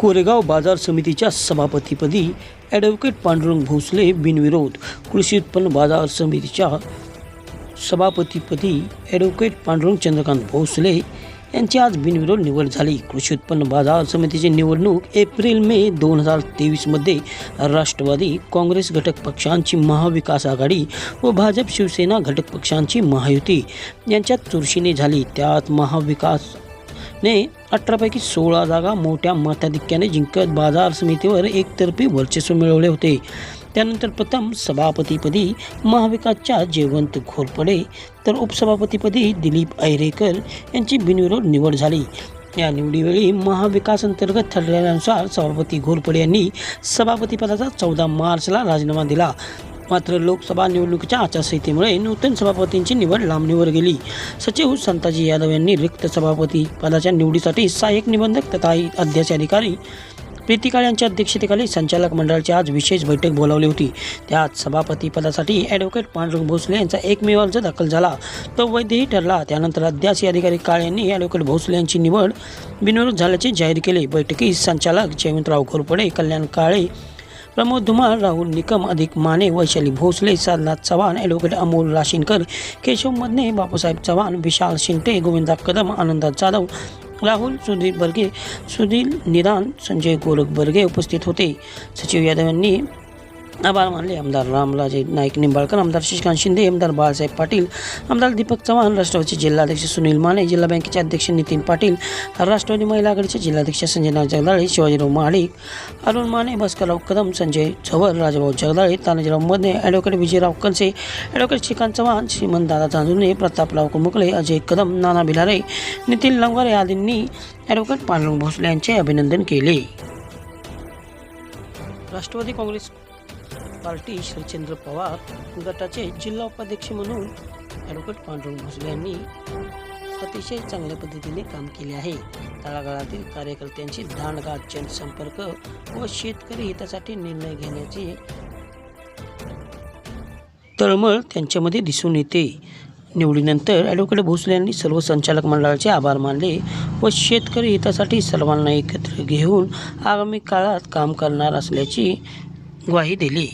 कोरेगाव बाजार समितीच्या सभापतीपदी ॲडव्होकेट पांडुरंग भोसले बिनविरोध कृषी उत्पन्न बाजार समितीच्या सभापतीपदी ॲडव्होकेट पांडुरंग चंद्रकांत भोसले यांची आज बिनविरोध निवड झाली. कृषी उत्पन्न बाजार समितीची निवडणूक एप्रिल मे दोन हजार तेवीसमध्ये राष्ट्रवादी काँग्रेस घटक पक्षांची महाविकास आघाडी व भाजप शिवसेना घटक पक्षांची महायुती यांच्यात चुरशीने झाली. त्यात महाविकास ने अठरापैकी सोळा जागा मोठ्या मताधिक्याने जिंकत बाजार समितीवर एकतर्फी वर्चस्व मिळवले होते. त्यानंतर प्रथम सभापतीपदी महाविकासच्या जयवंत घोरपडे तर उपसभापतीपदी दिलीप ऐरेकर यांची बिनविरोध निवड झाली. या निवडीवेळी महाविकास अंतर्गत ठरलेल्यानुसार सभापती घोरपडे यांनी सभापतीपदाचा चौदा मार्चला राजीनामा दिला. मात्र लोकसभा निवडणुकीच्या आचारसंहितेमुळे नूतन सभापतींची निवड लांबणीवर गेली. सचिव संताजी यादव यांनी रिक्त सभापती पदाच्या निवडीसाठी सहाय्यक निबंधक तथा अध्यक्ष अधिकारी प्रीतिकाळ यांच्या अध्यक्षतेखाली संचालक मंडळाची आज विशेष बैठक बोलावली होती. त्यात सभापती पदासाठी ॲडव्होकेट पांडुरंग भोसले यांचा एकमेव अर्ज दाखल झाला. तो वैधही ठरला. त्यानंतर अध्यासी अधिकारी काळे यांनी ॲडव्होकेट भोसले यांची निवड बिनविरोध झाल्याचे जाहीर केले. बैठकीत संचालक जयवंतराव घोरपडे कल्याण काळे प्रमोद धुमाळ राहुल निकम अधिक माने वैशाली भोसले साधनाथ चव्हाण ॲडव्होकेट अमोल राशीनकर केशव मदने बापूसाहेब चव्हाण विशाल शिंगटे गोविंदा कदम आनंद जाधव राहुल सुधीर बर्गे सुधीर निदान संजय गोरख बर्गे उपस्थित होते. सचिव यादव यांनी आभार मानले आमदार रामराजे नाईक निंबाळकर आमदार शशिकांत शिंदे आमदार बाळासाहेब पाटील आमदार दीपक चव्हाण राष्ट्रवादीचे जिल्हाध्यक्ष सुनील माने जिल्हा बँकेचे अध्यक्ष नितीन पाटील राष्ट्रवादी महिला आघाडीचे जिल्हाध्यक्ष संजयनाथ जगदाळे शिवाजीराव महाडिक अरुण माने भास्करराव कदम संजय झवर राजाभाऊ जगदाळे तानाजीराव मदने ॲडव्होकेट विजयराव कनसे ॲडव्होकेट श्रीकांत चव्हाण श्रीमंत दादा चांदुर्णे प्रतापराव कुमुकले अजय कदम नाना भिलारे नितीन लंगारे आदींनी ॲडव्होकेट पांडुरंग भोसले यांचे अभिनंदन केले. राष्ट्रवादी काँग्रेस पार्टी शरचंद्र पवार गटाचे जिल्हा उपाध्यक्ष म्हणून ॲडव्होकेट पांडुरंग भोसले यांनी अतिशय चांगल्या पद्धतीने काम केले आहे. तळागाळातील कार्यकर्त्यांची दांडगात जनसंपर्क व शेतकरी हितासाठी निर्णय घेण्याची तळमळ त्यांच्यामध्ये दिसून येते. निवडीनंतर ॲडव्होकेट भोसले यांनी सर्व संचालक मंडळाचे आभार मानले व शेतकरी हितासाठी सर्वांना एकत्र घेऊन आगामी काळात काम करणार असल्याची ग्वाही दिली.